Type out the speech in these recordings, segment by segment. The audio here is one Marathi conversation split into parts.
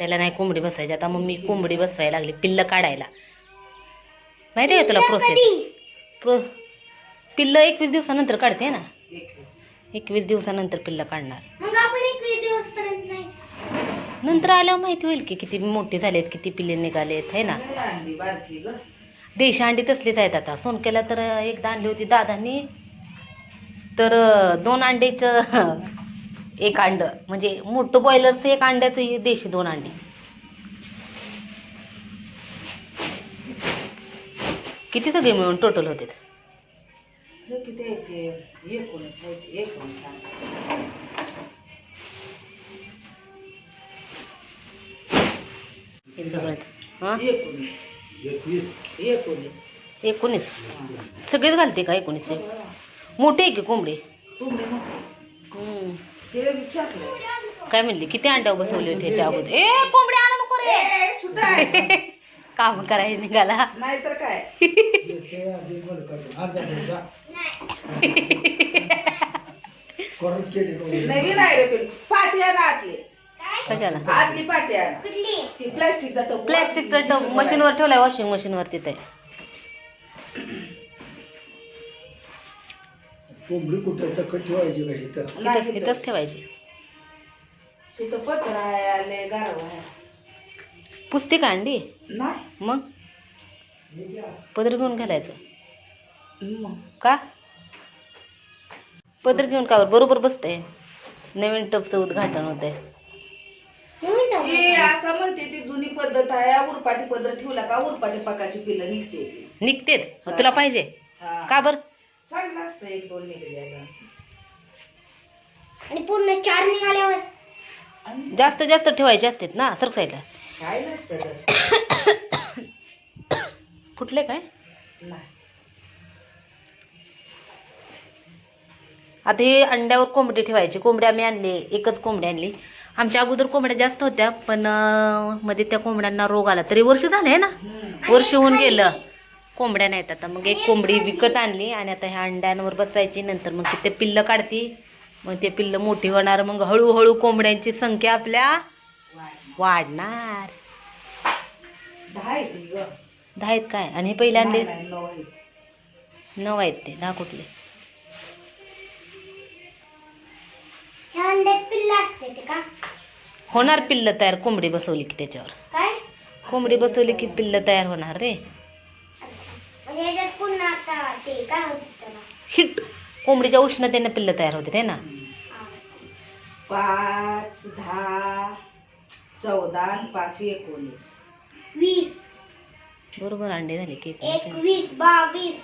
अंड्याला नाही कोंबडी बसवायची आता मम्मी कोंबडी बसवायला लागली पिल्लं काढायला. माहिती आहे तुला प्रोसेस प्रो पिल्लं एकवीस दिवसानंतर काढते ना? एकवीस. दिवसानंतर पिल्लं काढणार. मग आपण एकवीस दिवस पर्यंत नाही. नंतर आल्यावर माहिती होईल की किती मोठे झालेत किती पिल्ले निघालेत है ना? देशी अंडी तसलीच आहेत आता. सोनकेला तर एकदा आणली होती दादांनी. तर दोन अंड्याचं एक अंड. म्हणजे मोठं बॉयलरचं एक अंड्याचं हे देशी दोन अंडी. किती सगळे मिळून टोटल होते हे. हे हां? एकोणीस. सगळेच घालते का एकोणीस मोठे आहे की कोंबडी? काय म्हणली? किती अंड्या बसवले होते ह्याच्या अगोदर? ए कोंबडी आणू नको रे. काम करायला निघाला. नाहीतर काय? नवीन आहे रे पिल्लू. पाठी आहे ना आतली. कशाला? आतली पाठी आहे ना. कुठली? ती प्लास्टिकचा टप प्लॅस्टिकचा टब मशीनवर ठेवलाय वॉशिंग मशीनवर तिथे. कोंबडी कुठं तर ठेवायची का इथं? नाही इथंच तिथं. इथंच ठेवायची. तिथं पत्र आहे आले गारवा आहे. पुसते का अंडी? नाही. मग? पदर घेऊन घालायचं. मग. का? पदर घेऊन का बरं? बरोबर बसतंय. नवीन टपचं उद्घाटन होतंय. नवीन टाकू. ती असं म्हणते ती जुनी पद्धत आहे. उरपाटी पद्धत ठेवला का? उरपाटी पाकाची पिल्लं निघते ती. निघतेत. मग तुला पाहिजे. हा. का बर? चांगलं असतं एक दोन निघायला आणि पूर्ण चार निघाल्यावर? आणि जास्त जास्त ठेवायचे असतात ना सरक साईडला. काय नसतं तसं. फुटले काय? नाही. आता हे अंड्यावर कोंबडी ठेवायची. कोंबडी आम्ही आणली एकच कोंबडी आणली. आमच्या अगोदर कोंबड्या जास्त होत्या पण अं, मध्ये त्या कोंबड्यांना रोग आला. तरी वर्ष झालंय ना? हम्म. वर्ष होऊन गेलं. कोंबड्या नाहीत आता. मग एक कोंबडी विकत आणली आणि आता ह्या अंड्यांवर बसायची. नंतर मग ते पिल्लं काढती. मग ते पिल्लं मोठी होणार. मग हळूहळू कोंबड्यांची संख्या आपल्या वाढ. वाढणार. दहा आहेत काय? आणि हे पहिले आणले नऊ आहे. नऊ आहेत ते. दहा कुठले? ह्या अंड्यात पिल्ला असते ते का? होणार पिल्लं तयार. कोंबडी बसवली की त्याच्यावर. काय? कोंबडी बसवली की पिल्लं तयार होणार रे. हिट. कोंबडीच्या उष्णतेनं पिल्लं तयार होते है ना. पाच दहा चौदा आणि पाच एकोणीस. वीस. बरोबर अंडे झाले की एकवीस बावीस.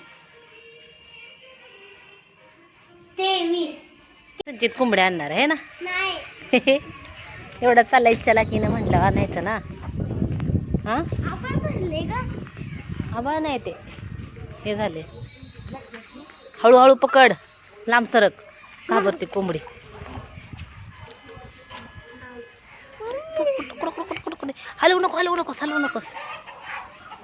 तेवीस. कोंबड्या आणणार आहे ना? नाही. एवढा चालला इच्छा की ना म्हटलं आणायचं ना. हा? आभाळ नाही ते. हे झाले. हळूहळू पकड. लांब सरक. घाबरते कोंबडी? हलवू नको हलवू नकोस हलवू नकोस.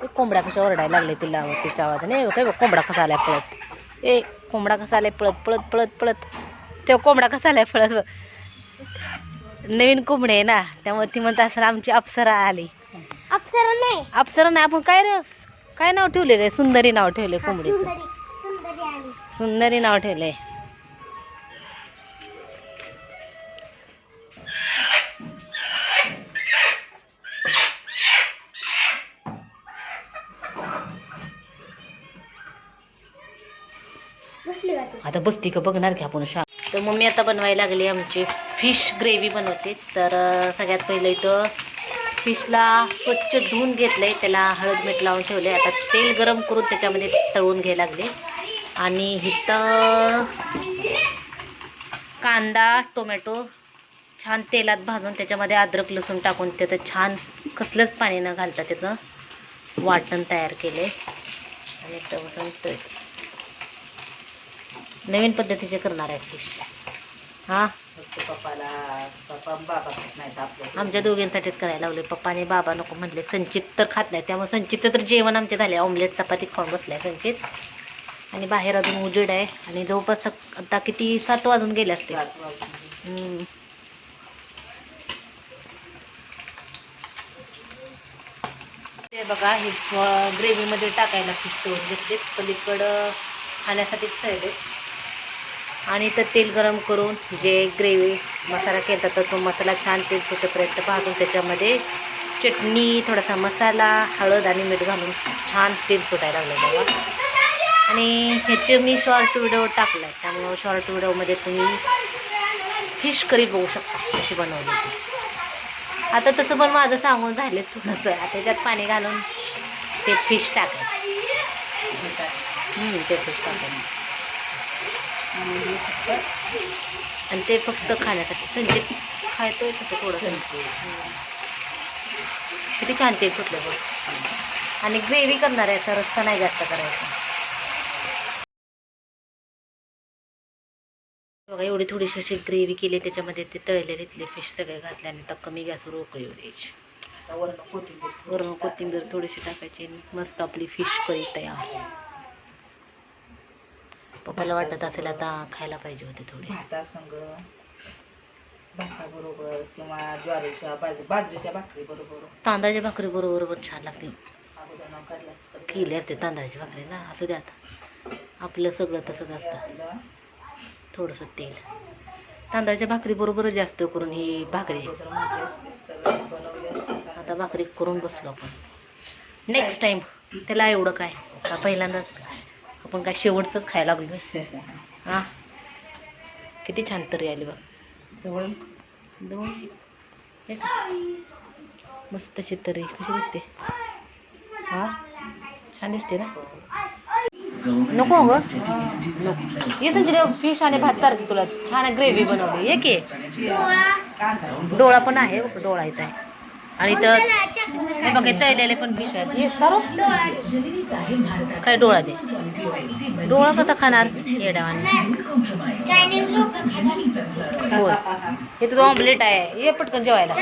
ते कोंबड्या कशा ओरडायला लागले तिला तिच्या आवाजाने? काय बघ कोंबडा कसा आलाय पळत. ए कोंबडा कसा आलाय पळत पळत पळत पळत. ते कोंबडा कसा आलाय पळत. नवीन कोंबडी आहे ना त्यामुळे ती म्हणत असं आमची अप्सरा आली. अप्सरा नाही. अप्सरा नाही आपण काय रे? काय नाव ठेवले रे? सुंदरी नाव ठेवले कोंबडीचं. सुंदरी. नाव ठेवले. आता बसती का? बघणार की आपण शा तर मम्मी आता बनवायला लागली आमची फिश ग्रेव्ही बनवते. तर सगळ्यात पहिलं इथं फिशला स्वच्छ धुवून घेतलंय. त्याला हळद मीठ लावून ठेवले आता तेल गरम करून त्याच्यामध्ये तळून घ्यायला लागले. आणि इथं कांदा टोमॅटो छान तेलात भाजून त्याच्यामध्ये अद्रक लसूण टाकून त्याचं छान कसलंच पाणी न घालता त्याचं वाटण तयार केले आणि तळून तळ नवीन पद्धतीचे करणार आहे फिश हां? फक्त पप्पाला पप्पा बाबा खात नाहीत आपलं. आमच्या दोघींसाठीच करायला लावले पप्पा आणि बाबा नको म्हणले. संचित तर खात नाही. त्यामुळे संचितचं तर जेवण आमचे झाले. ऑमलेट चपाती खाऊन बसलाय संचित. आणि बाहेर अजून उजेड आहे. आणि जवळपास सक- आता किती सात वाजून गेले असते सात वाजून. हम्म. ते बघा हे ग्रेव्हीमध्ये टाकायला फिश घेतले पलीकडं खाण्यासाठीच ठेवले आणि तर तेल गरम करून जे ग्रेव्ही मसाला केला तर तो मसाला छान तेल सुटेपर्यंत भाजून त्याच्यामध्ये चटणी थोडासा मसाला हळद आणि मीठ घालून छान तेल सुटायला लागलं बाबा आणि ह्याचे मी शॉर्ट व्हिडिओ टाकला आहे त्यामुळं शॉर्ट व्हिडिओमध्ये तुम्ही फिश करी बघू शकता कशी बनवली ती. आता तसं पण माझं सांगून झालं थोडंसं. आता त्याच्यात पाणी घालून ते फिश टाकायचं. ते फिश टाकायचं. आणि ते फक्त खाण्यासाठी. संचित खायतोय थोडंसं. हम्म. किती छान तेल सुटलं बघ. आणि ग्रेव्ही करणार आहे असा रस्ता नाही जास्त करायचा. बघा एवढी थोडीशी अशी ग्रेव्ही केली त्याच्यामध्ये ते तळलेले इथले फिश सगळे घातले आणि आता कमी गॅसवर उकळी द्यायची. वरण कोथिंबीर. थोडीशी टाकायची आणि मस्त आपली फिश करी तयार. पप्पाला वाटत असेल आता खायला पाहिजे होते थोडी. भातासंग भाताबरोबर किंवा ज्वारीच्या बाजरीच्या भाकरी बरोबर. तांदळाच्या भाकरी बरोबर पण छान लागते अगोदर नाव काढलं असतं तर केली असते तांदळाची भाकरी ना असू द्या आता. आपलं सगळं तसंच असतं. आपलं. थोडंसं तेल. तांदळाच्या भाकरी बरोबरच जास्त करून ही भाकरी. अगोदर म्हटली असतीस तर बनवली असती आता. भाकरी करून बसलो आपण. नेक्स्ट टाइम त्याला एवढं काय? आता पहिल्यांदाच. आपण काय शेवटचंच खायला लागलो हां? किती छान तरी आली बघ. जवळ. दोन का? मस्त अशी तरी. कशी दिसते? हां? छान दिसते ना? नको ग. नको ये संजय फिश आणि भात सारखी तुला. छान ग्रेव्ही बनवली. ये की? डोळा. पण आहे डोळा इथं आहे. आणि तर हे बघ हे तळलेले पण फिश आहेत. चालू काय डोळा दे. डोळा कसा खाणार? येड्यावाने होय. हे तुझं ऑमलेट आहे. ये पटकन जेवायला.